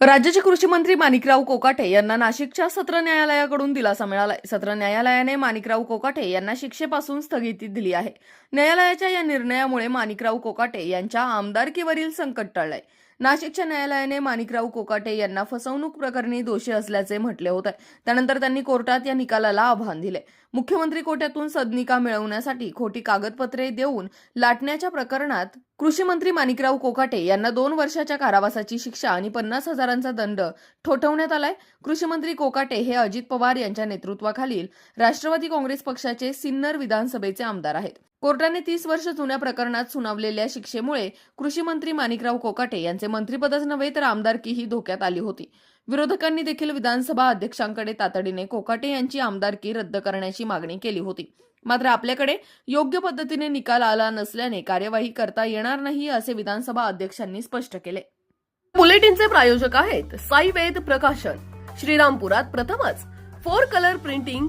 राज्याचे कृषी मंत्री माणिकराव कोकाटे यांना नाशिकच्या सत्र न्यायालयाकडून दिलासा मिळालाय सत्र न्यायालयाने माणिकराव कोकाटे यांना शिक्षेपासून स्थगिती दिली आहे. न्यायालयाच्या या निर्णयामुळे माणिकराव कोकाटे यांच्या आमदारकीवरील संकट टळलंय. नाशिकच्या न्यायालयाने माणिकराव कोकाटे यांना फसवणूक प्रकरणी दोषी असल्याचे म्हटले होते. त्यानंतर त्यांनी कोर्टात या निकालाला आव्हान दिले. मुख्यमंत्री कोट्यातून सदनिका मिळवण्यासाठी खोटी कागदपत्रे देऊन लाटण्याच्या प्रकरणात कृषी मंत्री माणिकराव कोकाटे यांना दोन वर्षाच्या कारावासाची शिक्षा आणि पन्नास हजारांचा दंड ठोठवण्यात आलाय. कृषी मंत्री कोकाटे हे अजित पवार यांच्या नेतृत्वाखालील राष्ट्रवादी काँग्रेस पक्षाचे सिन्नर विधानसभेचे आमदार आहेत. कोर्टाने तीस वर्ष जुन्या प्रकरणात सुनावलेल्या शिक्षेमुळे कृषी मंत्री माणिकराव कोकाटे यांचे मंत्रिपदच नव्हे तर आमदारकीही धोक्यात आली होती. विरोधकांनी देखील विधानसभा अध्यक्षांकडे तातडीने कोकाटे यांची आमदारकी रद्द करण्याची मागणी केली होती. मात्र आपल्याकडे योग्य पद्धतीने निकाल आला नसल्याने कार्यवाही करता येणार नाही असे विधानसभा अध्यक्षांनी स्पष्ट केले. बुलेटिनचे प्रायोजक आहेत साई वेद प्रकाशन. श्रीरामपुरात प्रथमच फोर कलर प्रिंटिंग